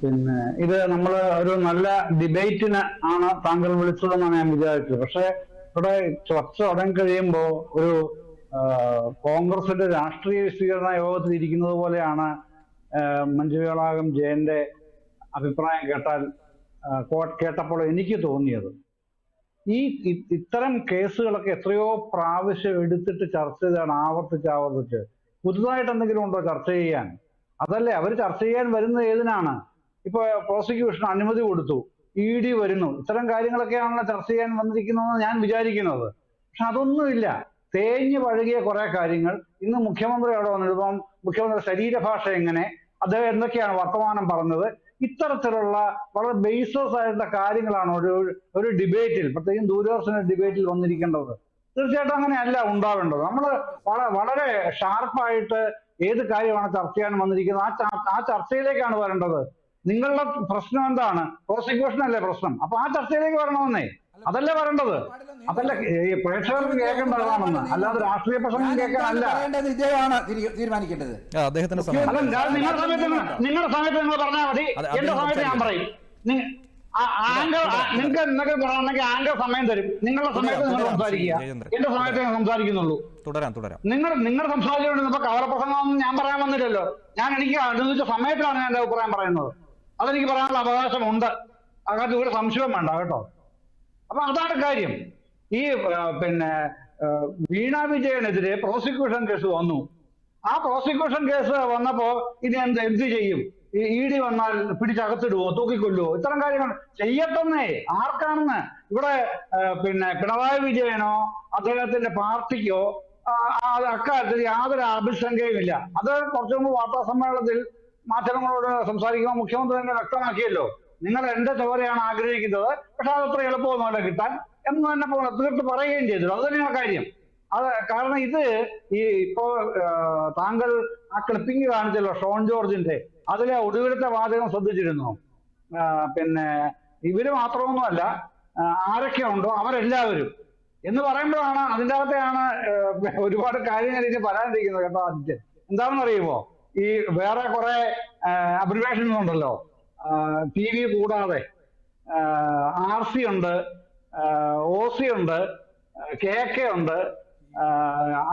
പിന്നെ ഇത് നമ്മൾ ഒരു നല്ല ഡിബേറ്റിന് ആണ് താങ്കൾ വിളിച്ചതെന്നാണ് ഞാൻ വിചാരിച്ചത്. പക്ഷെ ഇവിടെ ചർച്ച തുടങ്ങി കഴിയുമ്പോൾ ഒരു കോൺഗ്രസിന്റെ രാഷ്ട്രീയ വിശദീകരണ യോഗത്തിൽ ഇരിക്കുന്നത് പോലെയാണ് മഞ്ജുവേളാകം ജയന്റെ അഭിപ്രായം കേട്ടാൽ കേട്ടപ്പോൾ എനിക്ക് തോന്നിയത്. ഈ ഇത്തരം കേസുകളൊക്കെ എത്രയോ പ്രാവശ്യം എടുത്തിട്ട് ചർച്ച ചെയ്താണ് ആവർത്തിച്ച് ആവർത്തിച്ച്. പുതുതായിട്ട് എന്തെങ്കിലും ഉണ്ടോ ചർച്ച ചെയ്യാൻ? അതല്ലേ? അവർ ചർച്ച ചെയ്യാൻ വരുന്നത് ഏതിനാണ്? ഇപ്പൊ പ്രോസിക്യൂഷൻ അനുമതി കൊടുത്തു. ഇ ഡി വരുന്നു. ഇത്തരം കാര്യങ്ങളൊക്കെയാണല്ലോ ചർച്ച ചെയ്യാൻ വന്നിരിക്കുന്നതെന്ന് ഞാൻ വിചാരിക്കുന്നത്. പക്ഷെ അതൊന്നുമില്ല. തേഞ്ഞു പഴകിയ കുറെ കാര്യങ്ങൾ. ഇന്ന് മുഖ്യമന്ത്രി അവിടെ വന്നിട്ട് ഇപ്പം മുഖ്യമന്ത്രി ശരീരഭാഷ എങ്ങനെ? അദ്ദേഹം എന്തൊക്കെയാണ് വർത്തമാനം പറഞ്ഞത്? ഇത്തരത്തിലുള്ള വളരെ ബേസ്ലെസ് ആയിട്ടുള്ള കാര്യങ്ങളാണ് ഒരു ഒരു ഡിബേറ്റിൽ പ്രത്യേകിച്ചും ദൂരദർശന ഡിബേറ്റിൽ വന്നിരിക്കേണ്ടത്. തീർച്ചയായിട്ടും അങ്ങനെയല്ല ഉണ്ടാവേണ്ടത്. നമ്മൾ വളരെ ഷാർപ്പായിട്ട് ഏത് കാര്യമാണ് ചർച്ച ചെയ്യാൻ വന്നിരിക്കുന്നത്? ആ ആ ചർച്ചയിലേക്കാണ് വരേണ്ടത്. നിങ്ങളുടെ പ്രശ്നം എന്താണ്? പ്രോസിക്യൂഷൻ അല്ലേ പ്രശ്നം. അപ്പൊ ആ ചർച്ചയിലേക്ക് വരണമെന്നേ. അതല്ലേ വരേണ്ടത്? അതല്ല ഈ പ്രേക്ഷകർക്ക് കേൾക്കേണ്ടതാണെന്ന് അല്ലാതെ രാഷ്ട്രീയ പ്രശ്നം കേൾക്കാനല്ല. തീരുമാനിക്കേണ്ടത്. ആ, അദ്ദേഹത്തിന്റെ സമയം അല്ല നിങ്ങളുടെ സമയത്ത് നിങ്ങൾ- നിങ്ങളുടെ സമയത്ത് നിങ്ങൾ പറഞ്ഞാൽ മതി. എന്റെ സമയത്ത് ഞാൻ പറയും. നിങ്ങൾക്ക് എന്തൊക്കെ പറയണമെങ്കിൽ ആങ്കർ സമയം തരും. നിങ്ങളുടെ സമയത്ത് നിങ്ങൾ സംസാരിക്കുക. എന്റെ സമയത്ത് ഞാൻ സംസാരിക്കുന്നുള്ളൂ. തുടരാം തുടരാം. നിങ്ങൾ നിങ്ങൾ സംസാരിച്ചുകൊണ്ടിരുന്നപ്പോ കവറപ്രസംഗമൊന്നും ഞാൻ പറയാൻ വന്നില്ലല്ലോ. ഞാൻ എനിക്ക് അനുവദിച്ച സമയത്തിലാണ് ഞാൻ എന്റെ അഭിപ്രായം പറയുന്നത്. അതെനിക്ക് പറയാനുള്ള അവകാശമുണ്ട്. അതിനകത്ത് ഒരു സംശയം വേണ്ട കേട്ടോ. അപ്പൊ അതാണ് കാര്യം. ഈ പിന്നെ വീണ വിജയനെതിരെ പ്രോസിക്യൂഷൻ കേസ് വന്നു. ആ പ്രോസിക്യൂഷൻ കേസ് വന്നപ്പോ ഇത് എന്ത് എന്ത് ചെയ്യും? ഇ ഡി വന്നാൽ പിടിച്ചകത്തിടുവോ തൂക്കിക്കൊല്ലുവോ? ഇത്തരം കാര്യങ്ങൾ ചെയ്യട്ടെന്നേ. ആർക്കാണെന്ന്? ഇവിടെ പിന്നെ പിണറായി വിജയനോ അദ്ദേഹത്തിന്റെ പാർട്ടിക്കോ അക്കാര്യത്തിൽ യാതൊരു അഭിസംഖ്യയും ഇല്ല. അത് കുറച്ചു മുമ്പ് വാർത്താ സമ്മേളനത്തിൽ മാധ്യമങ്ങളോട് സംസാരിക്കുമ്പോൾ മുഖ്യമന്ത്രി തന്നെ വ്യക്തമാക്കിയല്ലോ. നിങ്ങൾ എന്റെ ചോരയാണ് ആഗ്രഹിക്കുന്നത് പക്ഷെ അതത്ര എളുപ്പമൊന്നുമല്ല കിട്ടാൻ എന്ന് തന്നെ തീർത്ത് പറയുകയും ചെയ്തു. അത് തന്നെയാണ് കാര്യം. അത് കാരണം ഇത് ഈ ഇപ്പോ താങ്കൾ ആ ക്ലിപ്പിംഗ് കാണിച്ചല്ലോ ഷോൺ ജോർജിന്റെ. അതിലെ ഒടുവിലത്തെ വാചകം ശ്രദ്ധിച്ചിരുന്നു. പിന്നെ ഇവർ മാത്രമൊന്നുമല്ല ആരൊക്കെ ഉണ്ടോ അവരെല്ലാവരും. എന്ന് പറയുമ്പോഴാണ് അതിന്റെ അകത്തെയാണ് ഒരുപാട് കാര്യങ്ങൾ ഇനി പറയാനിരിക്കുന്നത് കേട്ടോ ആദിത്യൻ. എന്താണെന്ന് അറിയുമോ? ഈ വേറെ കുറെ അബ്രിവേഷൻ ഉണ്ടല്ലോ ടി വി കൂടാതെ. ആർ സി ഉണ്ട് ഒ സി ഉണ്ട് കെ കെ ഉണ്ട്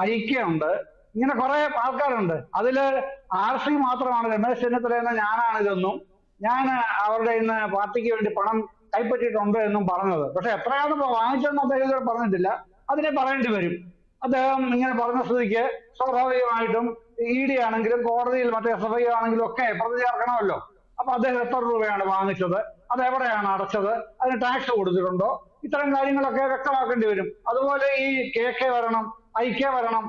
ഐക്യ ഉണ്ട് ഇങ്ങനെ കുറെ ആൾക്കാരുണ്ട്. അതിൽ ആർ സി മാത്രമാണ് രമേശ് ചെന്നിത്തല എന്ന ഞാനാണിതെന്നും ഞാൻ അവരുടെ ഇന്ന് പാർട്ടിക്ക് വേണ്ടി പണം കൈപ്പറ്റിയിട്ടുണ്ട് എന്നും പറഞ്ഞത്. പക്ഷെ എത്രയാണ് വാങ്ങിച്ചതെന്ന് അദ്ദേഹം ഇതുവരെ പറഞ്ഞിട്ടില്ല. അതിനെ പറയേണ്ടി വരും. അദ്ദേഹം ഇങ്ങനെ പറഞ്ഞ സ്ഥിതിക്ക് സ്വാഭാവികമായിട്ടും ഇ ഡി ആണെങ്കിലും കോടതിയിൽ മറ്റേ എസ് എഫ് ഐ ആണെങ്കിലും ഒക്കെ പ്രതി ചേർക്കണമല്ലോ അപ്പൊ അദ്ദേഹം എത്ര രൂപയാണ് വാങ്ങിച്ചത്? അത് എവിടെയാണ് അടച്ചത്? അതിന് ടാക്സ് കൊടുത്തിട്ടുണ്ടോ? ഇത്തരം കാര്യങ്ങളൊക്കെ വ്യക്തമാക്കേണ്ടി വരും. അതുപോലെ ഈ കെ കെ വരണം ഐ കെ വരണം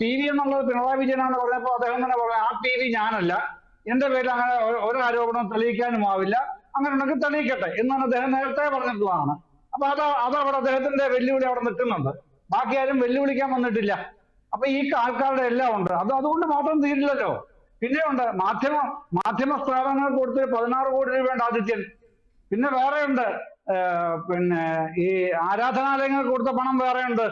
പി വി എന്നുള്ളത് പിണറായി വിജയനാണെന്ന് പറഞ്ഞപ്പോൾ അദ്ദേഹം തന്നെ പറഞ്ഞു ആ പി വി ഞാനല്ല. എന്റെ പേരിൽ അങ്ങനെ ഒരു- ആരോപണം തെളിയിക്കാനും ആവില്ല. അങ്ങനെ ഉണ്ടെങ്കിൽ തെളിയിക്കട്ടെ എന്നാണ് അദ്ദേഹം നേരത്തെ പറഞ്ഞിട്ടുള്ളതാണ്. അപ്പൊ അത് അത് അവിടെ അദ്ദേഹത്തിന്റെ വെല്ലുവിളി അവിടെ നിൽക്കുന്നുണ്ട്. ബാക്കി ആരും വെല്ലുവിളിക്കാൻ വന്നിട്ടില്ല. അപ്പൊ ഈ ആൾക്കാരുടെ എല്ലാം ഉണ്ട്. അത് അതുകൊണ്ട് മാത്രം തീരില്ലല്ലോ. പിന്നെ ഉണ്ട് മാധ്യമ മാധ്യമ സ്ഥാപനങ്ങൾ കൊടുത്ത് പതിനാറ് കോടി രൂപയുണ്ട് ആദിത്യൻ. പിന്നെ വേറെ ഉണ്ട് പിന്നെ ഈ ആരാധനാലയങ്ങൾക്ക് കൊടുത്ത പണം വേറെ ഉണ്ട്.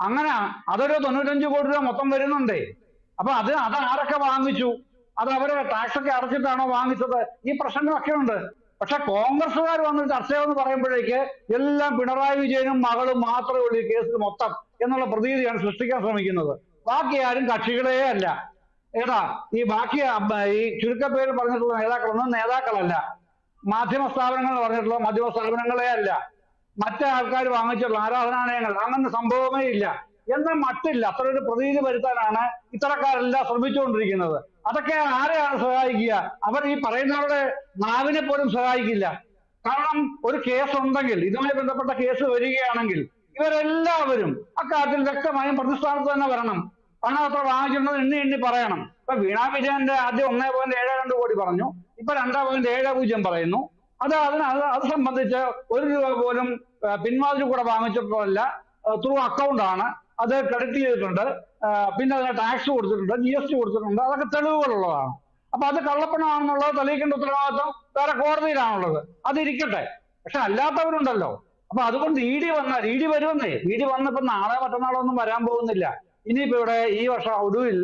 അങ്ങനെ അതൊരു തൊണ്ണൂറ്റഞ്ച് കോടി രൂപ മൊത്തം വരുന്നുണ്ടേ. അപ്പൊ അത് അത് ആരൊക്കെ വാങ്ങിച്ചു? അത് അവരെ ടാക്സ് ഒക്കെ അടച്ചിട്ടാണോ വാങ്ങിച്ചത്? ഈ പ്രശ്നങ്ങളൊക്കെ ഉണ്ട്. പക്ഷെ കോൺഗ്രസ്സുകാർ വന്ന് ചർച്ചയെന്ന് പറയുമ്പോഴേക്ക് എല്ലാം പിണറായി വിജയനും മകളും മാത്രമേ ഉള്ളൂ കേസിൽ മൊത്തം എന്നുള്ള പ്രതീതിയാണ് സൃഷ്ടിക്കാൻ ശ്രമിക്കുന്നത്. ബാക്കി ആരും കക്ഷികളേ അല്ല. ഏതാ? ഈ ബാക്കി ഈ ഈ ചുരുക്കപ്പേര് പറഞ്ഞിട്ടുള്ള നേതാക്കളൊന്നും നേതാക്കളല്ല. മാധ്യമ സ്ഥാപനങ്ങൾ പറഞ്ഞിട്ടുള്ള മാധ്യമ സ്ഥാപനങ്ങളെ അല്ല. മറ്റേ ആൾക്കാർ വാങ്ങിച്ചുള്ള ആരാധനാലയങ്ങൾ. അങ്ങനെ സംഭവമേ ഇല്ല. എന്ന മട്ടില്ല. അത്ര ഒരു പ്രതീതി വരുത്താനാണ് ഇത്തരക്കാരെല്ലാം ശ്രമിച്ചുകൊണ്ടിരിക്കുന്നത്. അതൊക്കെ ആരെയാണ് സഹായിക്കുക? അവർ ഈ പറയുന്നവരുടെ നാവിനെ പോലും സഹായിക്കില്ല. കാരണം ഒരു കേസ് ഉണ്ടെങ്കിൽ ഇതുമായി ബന്ധപ്പെട്ട കേസ് വരികയാണെങ്കിൽ ഇവരെല്ലാവരും അക്കാര്യത്തിൽ വ്യക്തമായും പ്രതിസ്ഥാനത്ത് തന്നെ വരണം. പണം അത്ര വാങ്ങിച്ചിട്ടുണ്ടെന്ന് എണ്ണി എണ്ണി പറയണം. ഇപ്പൊ വീണാ വിജയന്റെ ആദ്യം ഒന്നേ പോയിന്റ് ഏഴ് രണ്ട് കോടി പറഞ്ഞു. ഇപ്പൊ രണ്ടേ പോയിന്റ് ഏഴ് പൂജ്യം പറയുന്നു. അത് അതിന് അത് സംബന്ധിച്ച് ഒരു രൂപ പോലും പിൻവാതിൽ കൂടെ വാങ്ങിച്ചപ്പോഴല്ല ത്രൂ അക്കൗണ്ട് ആണ് അത് ക്രെഡിറ്റ് ചെയ്തിട്ടുണ്ട്. പിന്നെ അതിന് ടാക്സ് കൊടുത്തിട്ടുണ്ട് ജി എസ് ടി കൊടുത്തിട്ടുണ്ട്. അതൊക്കെ തെളിവുകളുള്ളതാണ്. അപ്പൊ അത് കള്ളപ്പണമാണെന്നുള്ളത് തെളിയിക്കേണ്ട ഉത്തരവാദിത്വം വേറെ കോടതിയിലാണുള്ളത്. അതിരിക്കട്ടെ. പക്ഷെ അല്ലാത്തവരുണ്ടല്ലോ. അപ്പൊ അതുകൊണ്ട് ഇ ഡി വന്നാൽ ഇ ഡി വരുമെന്നേ. ഇ ഡി വന്നിപ്പോ നാളെ മറ്റന്നാളോ ഒന്നും വരാൻ പോകുന്നില്ല. ഇനിയിപ്പോ ഇവിടെ ഈ വർഷം ഒടുവിൽ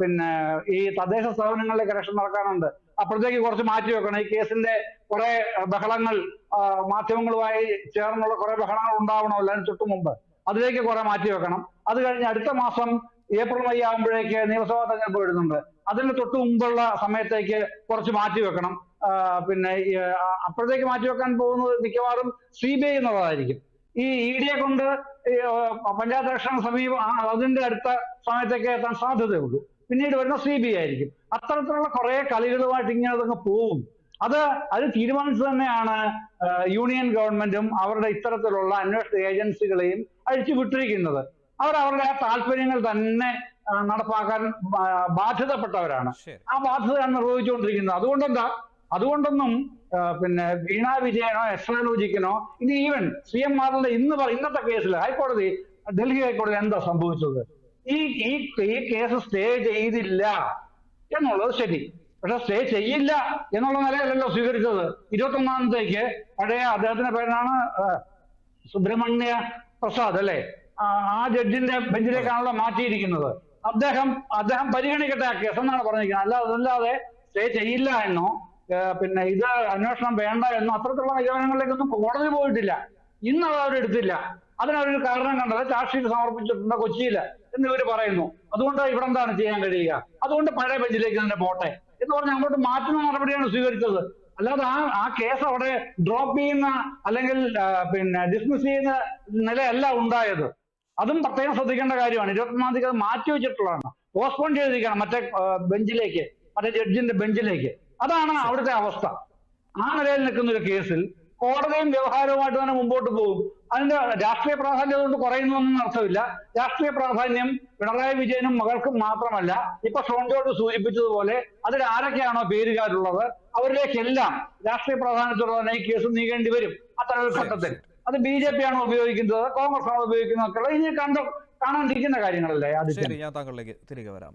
പിന്നെ ഈ തദ്ദേശ സ്ഥാപനങ്ങളിലേക്ക് ഇലക്ഷൻ നടക്കാനുണ്ട് അപ്പോഴത്തേക്ക് കുറച്ച് മാറ്റി വെക്കണം. ഈ കേസിന്റെ കുറെ ബഹളങ്ങൾ മാധ്യമങ്ങളുമായി ചേർന്നുള്ള കുറെ ബഹളങ്ങൾ ഉണ്ടാവണമല്ലോ അതിന് തൊട്ട് മുമ്പ്? അതിലേക്ക് കുറെ മാറ്റി വെക്കണം. അത് കഴിഞ്ഞ് അടുത്ത മാസം ഏപ്രിൽ മെയ് ആകുമ്പോഴേക്ക് നിയമസഭാ തെരഞ്ഞെടുപ്പ് വരുന്നുണ്ട്. അതിന് തൊട്ട് മുമ്പുള്ള സമയത്തേക്ക് കുറച്ച് മാറ്റി വെക്കണം. പിന്നെ അപ്പോഴത്തേക്ക് മാറ്റി വെക്കാൻ പോകുന്നത് മിക്കവാറും സി ബി ഐ എന്നുള്ളതായിരിക്കും. ഈ ഇ ഡിയെ കൊണ്ട് പഞ്ചായത്ത് ഇലക്ഷൻ സമീപം അതിന്റെ അടുത്ത സമയത്തേക്ക് എത്താൻ സാധ്യതയുള്ളൂ. പിന്നീട് വരുന്ന സി ബി ഐ ആയിരിക്കും. അത്തരത്തിലുള്ള കുറെ കളികളുമായിട്ട് ഇങ്ങനെ അതങ്ങ് പോകും. അത് അത് തീരുമാനിച്ചു തന്നെയാണ് യൂണിയൻ ഗവൺമെന്റും അവരുടെ ഇത്തരത്തിലുള്ള അന്വേഷണ ഏജൻസികളെയും അഴിച്ചു വിട്ടിരിക്കുന്നത്. അവർ അവരുടെ ആ താല്പര്യങ്ങൾ തന്നെ നടപ്പാക്കാൻ ബാധ്യതപ്പെട്ടവരാണ്. ആ ബാധ്യതയാണ് നിർവഹിച്ചുകൊണ്ടിരിക്കുന്നത്. അതുകൊണ്ടെന്താ അതുകൊണ്ടൊന്നും പിന്നെ വീണ വിജയനോ എസ്ട്രാലോജിക്കനോ ഇനി ഈവൻ സി എം ആറിന്റെ ഇന്ന് ഇന്നത്തെ കേസിൽ ഹൈക്കോടതി ഡൽഹി ഹൈക്കോടതി എന്താ സംഭവിച്ചത്? ഈ ഈ ഈ കേസ് സ്റ്റേ ചെയ്തില്ല എന്നുള്ളത് ശരി. പക്ഷെ സ്റ്റേ ചെയ്യില്ല എന്നുള്ള നിലയല്ലല്ലോ സ്വീകരിച്ചത്. ഇരുപത്തി ഒന്നാമത്തേക്ക് പഴയ അദ്ദേഹത്തിന്റെ പേരാണ് സുബ്രഹ്മണ്യ പ്രസാദ് അല്ലെ? ആ ജഡ്ജിന്റെ ബെഞ്ചിലേക്കാണല്ലോ മാറ്റിയിരിക്കുന്നത്. അദ്ദേഹം അദ്ദേഹം പരിഗണിക്കട്ടെ ആ കേസ് എന്നാണ് പറഞ്ഞിരിക്കുന്നത്. അല്ലാതെ അതല്ലാതെ സ്റ്റേ ചെയ്യില്ല എന്നോ പിന്നെ ഇത് അന്വേഷണം വേണ്ട എന്ന് അത്തരത്തിലുള്ള നിഗമനങ്ങളിലേക്കൊന്നും കോടതി പോയിട്ടില്ല. ഇന്ന് അത് അവരെടുത്തില്ല അതിനവരൊരു കാരണം കണ്ടത് ചാർജ് ഷീറ്റ് സമർപ്പിച്ചിട്ടുണ്ട് കൊച്ചിയിൽ എന്ന് ഇവർ പറയുന്നു. അതുകൊണ്ട് ഇവിടെ എന്താണ് ചെയ്യാൻ കഴിയുക? അതുകൊണ്ട് പഴയ ബെഞ്ചിലേക്ക് തന്നെ പോട്ടെ എന്ന് പറഞ്ഞ് അങ്ങോട്ട് മാറ്റുന്ന നടപടിയാണ് സ്വീകരിച്ചത്. അല്ലാതെ ആ ആ കേസ് അവിടെ ഡ്രോപ്പ് ചെയ്യുന്ന അല്ലെങ്കിൽ പിന്നെ ഡിസ്മിസ് ചെയ്യുന്ന നിലയല്ല ഉണ്ടായത്. അതും പ്രത്യേകം ശ്രദ്ധിക്കേണ്ട കാര്യമാണ്. ഇരുപത്തൊന്നാം തീയതി അത് മാറ്റി വെച്ചിട്ടുള്ളതാണ്. പോസ്റ്റ്പോൺ ചെയ്തിരിക്കണം മറ്റേ ബെഞ്ചിലേക്ക് മറ്റേ ജഡ്ജിന്റെ ബെഞ്ചിലേക്ക്. അതാണ് അവിടുത്തെ അവസ്ഥ. ആ നിലയിൽ നിൽക്കുന്ന ഒരു കേസിൽ കോടതിയും വ്യവഹാരവുമായിട്ട് തന്നെ മുമ്പോട്ട് പോകും. അതിന്റെ രാഷ്ട്രീയ പ്രാധാന്യം കൊണ്ട് കുറയുന്നൊന്നും അർത്ഥമില്ല. രാഷ്ട്രീയ പ്രാധാന്യം പിണറായി വിജയനും മകൾക്കും മാത്രമല്ല ഇപ്പൊ ഷോൺ ജോർജ് സൂചിപ്പിച്ചതുപോലെ അതിൽ ആരൊക്കെയാണോ പേരുകാരുള്ളത് അവരിലേക്കെല്ലാം രാഷ്ട്രീയ പ്രാധാന്യത്തോടെ തന്നെ ഈ കേസ് നീങ്ങേണ്ടി വരും. അത്തരം ഒരു ഘട്ടത്തിൽ. അത് ബി ജെ പി ആണോ ഉപയോഗിക്കുന്നത് കോൺഗ്രസ് ആണ് ഉപയോഗിക്കുന്നത് ഇനി കണ്ടു കാണാണ്ടിരിക്കുന്ന കാര്യങ്ങളല്ലേ ആദ്യം ശരി ഞാൻ താങ്കളിലേക്ക് തിരികെ വരാം.